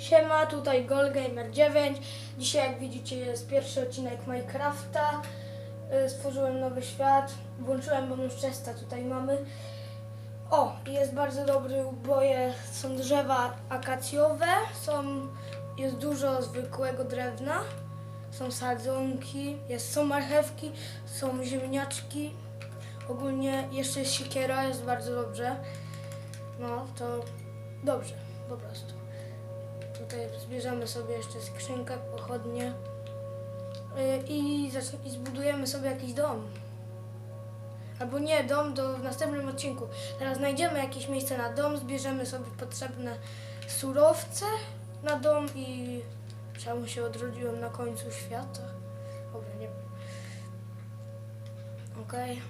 Siema, tutaj GolGamer9. Dzisiaj, jak widzicie, jest pierwszy odcinek Minecrafta. Y, Stworzyłem nowy świat. Włączyłem bonus chesta, tutaj mamy. O, jest bardzo dobry uboje. Są drzewa akacjowe, są, jest dużo zwykłego drewna. Są sadzonki, jest, są marchewki, są ziemniaczki. Ogólnie jeszcze jest siekiera, jest bardzo dobrze. No, to dobrze, po prostu. Tutaj zbierzemy sobie jeszcze skrzynkę, pochodnie yy, i, zbudujemy sobie jakiś dom. Albo nie, dom to w następnym odcinku. Teraz znajdziemy jakieś miejsce na dom, zbierzemy sobie potrzebne surowce na dom i czemu się odrodziłem na końcu świata? Dobra, nie wiem. Okej.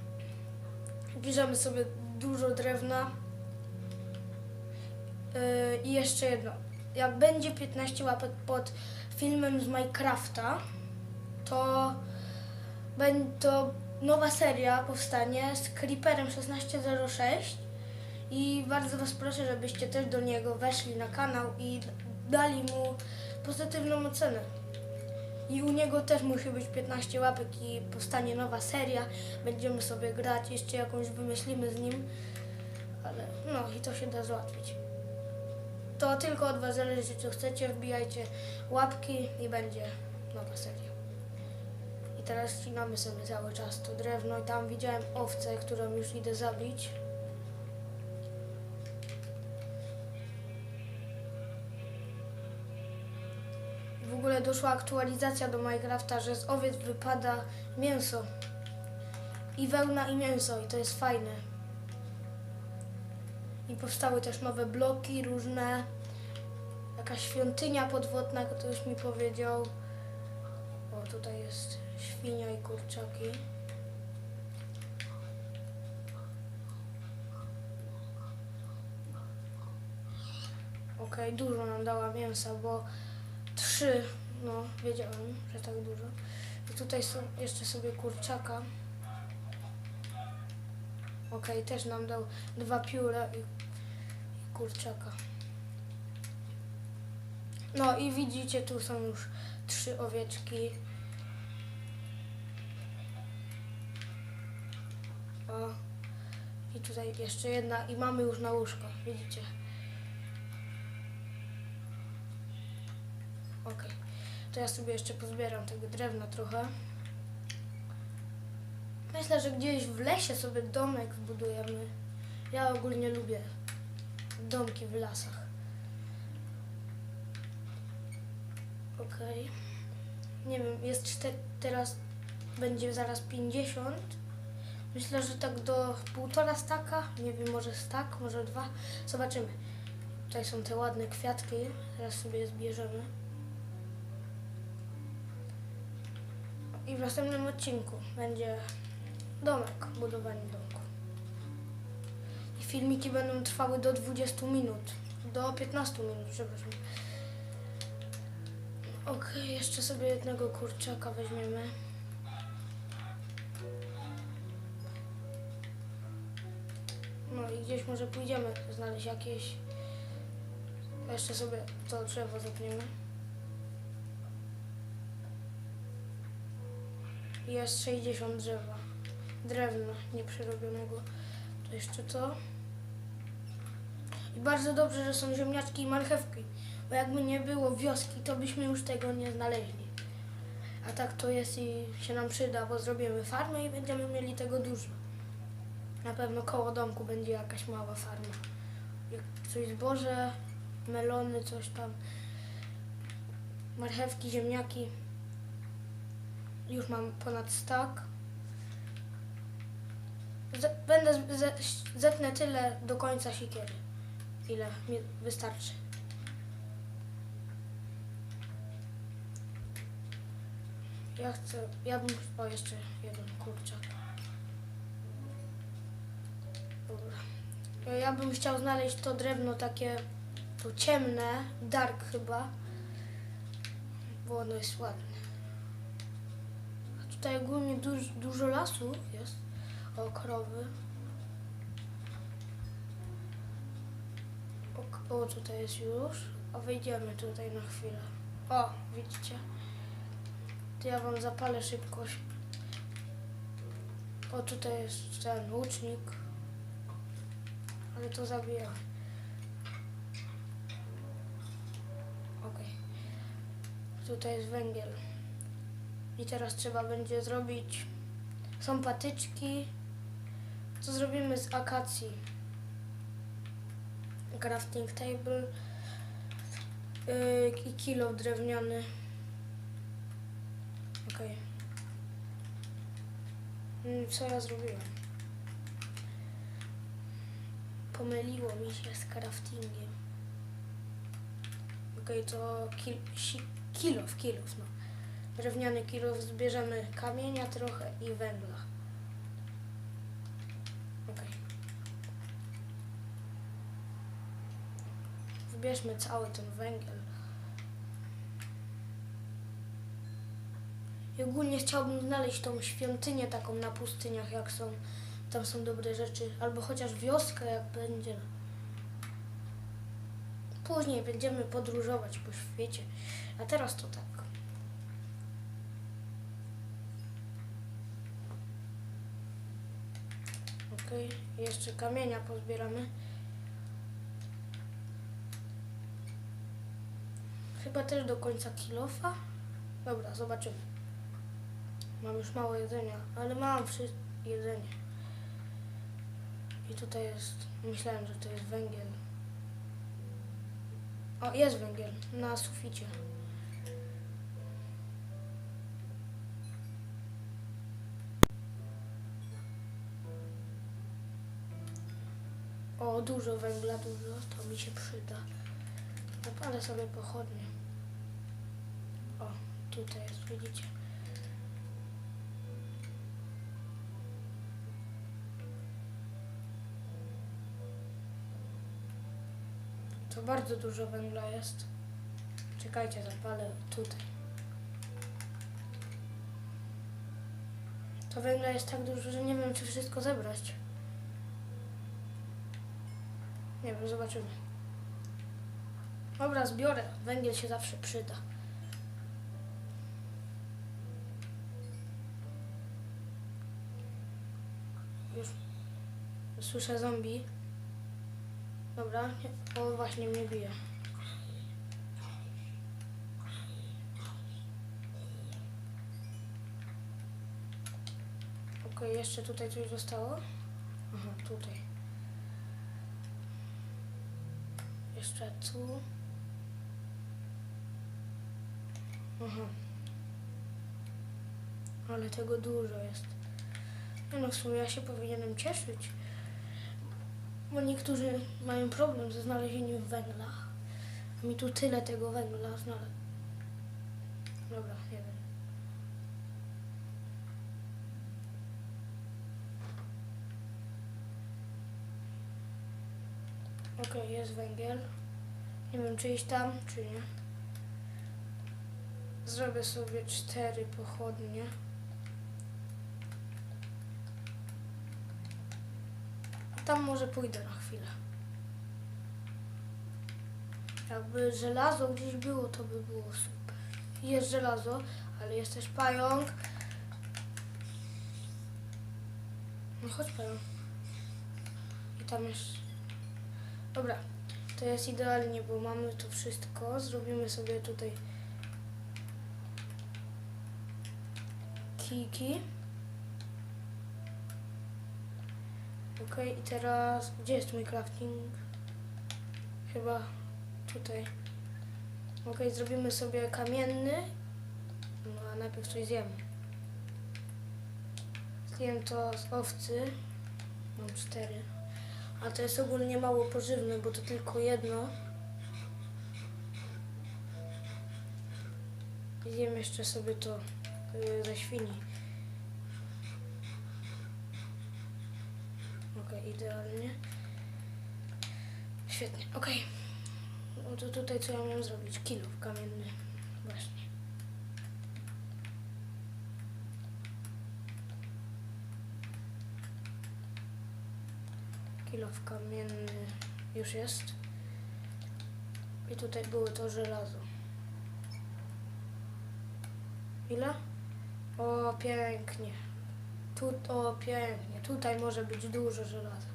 Bierzemy sobie dużo drewna. Yy, I jeszcze jedno. Jak będzie 15 łapek pod filmem z Minecrafta, to to nowa seria powstanie z Creeperem 1606 i bardzo Was proszę, żebyście też do niego weszli na kanał i dali mu pozytywną ocenę. I u niego też musi być 15 łapek i powstanie nowa seria. Będziemy sobie grać, jeszcze jakąś wymyślimy z nim. Ale no i to się da załatwić. To tylko od Was zależy, co chcecie. Wbijajcie łapki i będzie nowa seria. I teraz ścinamy sobie cały czas to drewno i tam widziałem owcę, którą już idę zabić. W ogóle doszła aktualizacja do Minecrafta, że z owiec wypada mięso. I wełna i mięso i to jest fajne. I powstały też nowe bloki różne. Jakaś świątynia podwodna, ktoś mi powiedział. O, tutaj jest świnia i kurczaki. Okej, dużo nam dała mięsa, bo trzy, no wiedziałem, że tak dużo. I tutaj są jeszcze sobie kurczaka. Okej, też nam dał dwa pióra i kurczaka. No i widzicie, tu są już trzy owieczki. O. I tutaj jeszcze jedna i mamy już na łóżko, widzicie. Okej. To ja sobie jeszcze pozbieram tego drewna trochę. Myślę, że gdzieś w lesie sobie domek zbudujemy. Ja ogólnie lubię domki w lasach. Okej. Nie wiem, jest czte- teraz będzie zaraz 50. Myślę, że tak do półtora staka, nie wiem, może stak, może dwa. Zobaczymy. Tutaj są te ładne kwiatki, teraz sobie je zbierzemy. I w następnym odcinku będzie domek, budowanie domku. Filmiki będą trwały do 20 minut. Do 15 minut, przepraszam. Okej, jeszcze sobie jednego kurczaka weźmiemy. No i gdzieś może pójdziemy znaleźć jakieś... Jeszcze sobie to drzewo zapniemy. Jest 60 drzewa. Drewna nieprzerobionego. To jeszcze to. I bardzo dobrze, że są ziemniaczki i marchewki. Bo jakby nie było wioski, to byśmy już tego nie znaleźli. A tak to jest i się nam przyda, bo zrobimy farmę i będziemy mieli tego dużo. Na pewno koło domku będzie jakaś mała farma. Jak coś zboże, melony, coś tam. Marchewki, ziemniaki. Już mam ponad stak. Będę zetnę tyle do końca sikiery, ile mi wystarczy. Ja chcę, ja bym, o jeszcze jeden kurczak. Dobra. Ja bym chciał znaleźć to drewno takie, to ciemne, dark chyba, bo ono jest ładne. A tutaj ogólnie duż, dużo lasu jest. O, krowy. Ok, O, tutaj jest już. A wejdziemy tutaj na chwilę. O, widzicie? To ja wam zapalę szybkość. O, tutaj jest ten łucznik. Ale to zabijamy. Okej. Tutaj jest węgiel. I teraz trzeba będzie zrobić... Są patyczki. Co zrobimy z akacji? Crafting table. Yy, I kilo drewniany. Okej. Mm, Co ja zrobiłem? Pomyliło mi się z craftingiem. Okej, to kil, si, kilof, kilof, no. Drewniany kilof, zbierzemy kamienia trochę i węgla. Okej. Zbierzmy cały ten węgiel. I ogólnie chciałbym znaleźć tą świątynię taką na pustyniach, jak są. Tam są dobre rzeczy. Albo chociaż wioskę, jak będzie. Później będziemy podróżować po świecie. A teraz to tak. Okej, jeszcze kamienia pozbieramy. Chyba też do końca kilofa. Dobra, zobaczymy. Mam już mało jedzenia, ale mam jedzenie. I tutaj jest, myślałem, że to jest węgiel. O, jest węgiel na suficie. O, dużo węgla, dużo, to mi się przyda. Zapalę sobie pochodnie. O, tutaj jest, widzicie. To bardzo dużo węgla jest. Czekajcie, zapalę tutaj. To węgla jest tak dużo, że nie wiem, czy wszystko zebrać. Nie wiem, zobaczymy. Dobra, zbiorę. Węgiel się zawsze przyda. Już słyszę zombie. Dobra, o właśnie mnie bije. Okej, jeszcze tutaj coś zostało? Aha, tutaj. Jeszcze tu. Aha. Ale tego dużo jest. No, w sumie ja się powinienem cieszyć. Bo niektórzy mają problem ze znalezieniem węgla. A mi tu tyle tego węgla znalazł. Dobra, nie wiem. Okej, jest węgiel. Nie wiem, czy iść tam, czy nie. Zrobię sobie cztery pochodnie. Tam może pójdę na chwilę. Jakby żelazo gdzieś było, to by było super. Jest żelazo, ale jest też pająk. No chodź pająk. I tam jest... Dobra, to jest idealnie, bo mamy to wszystko. Zrobimy sobie tutaj kiki. Ok, i teraz gdzie jest mój crafting? Chyba tutaj. Ok, zrobimy sobie kamienny. No a najpierw coś zjemy. Zjem to z owcy. Mam cztery. A to jest ogólnie mało pożywne, bo to tylko jedno. Zjem jeszcze sobie to ze świni. Okej, idealnie. Świetnie, okej. No to tutaj co ja miałem zrobić? Kilo kamienny. Właśnie. Kilo kamienny już jest. I tutaj było to żelazo. Ile? O, pięknie. Tu, o, pięknie. Tutaj może być dużo żelaza.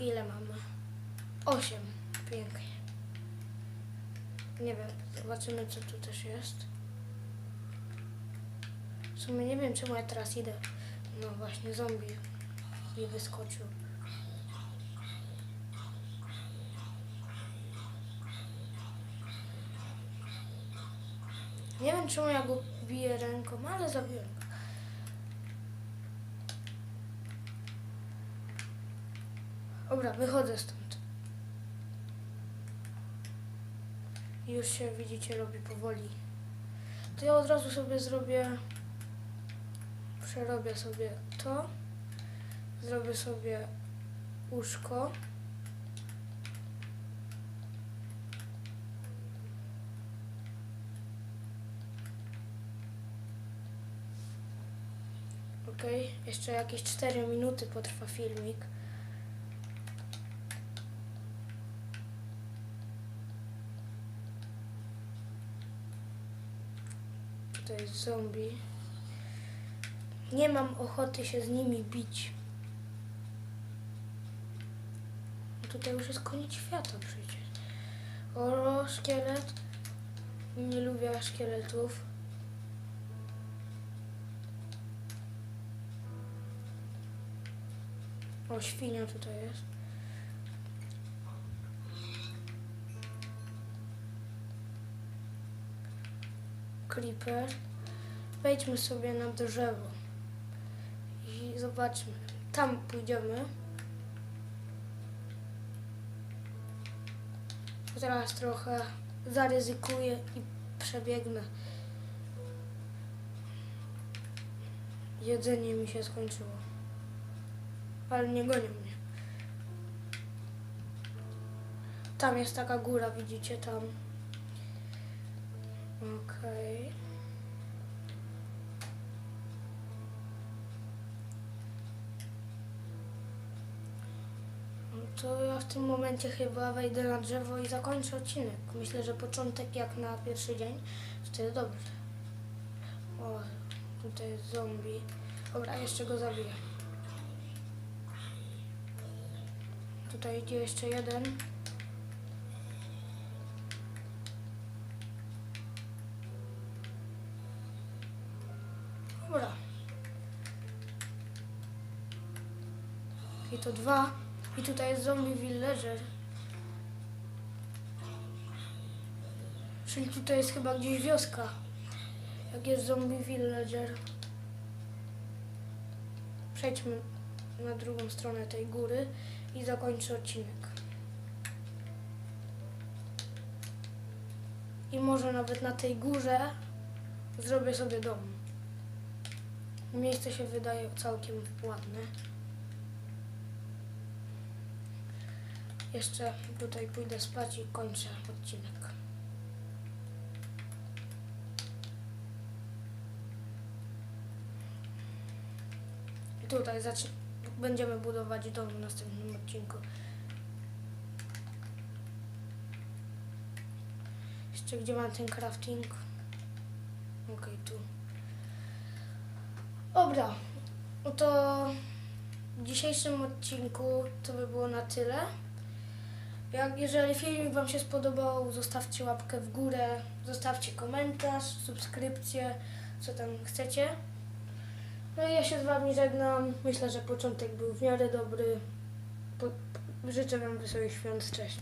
Ile mamy? Osiem. Pięknie. Nie wiem, zobaczymy co tu też jest. W sumie nie wiem czemu ja teraz idę. No właśnie, zombie mi wyskoczył. Nie wiem czemu ja go biję ręką, ale zabiłem go. Dobra, wychodzę stąd. Już się widzicie robi powoli. To ja od razu sobie zrobię. Przerobię sobie to. Zrobię sobie łóżko. Ok, jeszcze jakieś 4 minuty potrwa filmik. To jest zombie. Nie mam ochoty się z nimi bić. Tutaj już jest koniec świata przecież. O, szkielet. Nie lubię szkieletów. O, świnia tutaj jest. Creeper. Wejdźmy sobie na drzewo i zobaczmy. Tam pójdziemy. Teraz trochę zaryzykuję i przebiegnę. Jedzenie mi się skończyło. Ale nie gonią mnie. Tam jest taka góra, widzicie tam. Okej. No To ja w tym momencie chyba wejdę na drzewo i zakończę odcinek. Myślę, że początek jak na pierwszy dzień, jest dobrze. O, tutaj jest zombie. Dobra, jeszcze go zabiję. Tutaj idzie jeszcze jeden. Dobra. I to dwa. I tutaj jest zombie villager. Czyli tutaj jest chyba gdzieś wioska. Jak jest zombie villager. Przejdźmy na drugą stronę tej góry i zakończę odcinek. I może nawet na tej górze zrobię sobie dom. Miejsce się wydaje całkiem ładne. Jeszcze tutaj pójdę spać i kończę odcinek. Tutaj zacz- będziemy budować dom w następnym odcinku. Jeszcze gdzie mam ten crafting? Okej, tu. Dobra, no to w dzisiejszym odcinku to by było na tyle. Jak, jeżeli filmik Wam się spodobał, zostawcie łapkę w górę, zostawcie komentarz, subskrypcję, co tam chcecie. No i ja się z Wami żegnam. Myślę, że początek był w miarę dobry. Po, życzę Wam wesołych świąt. Cześć.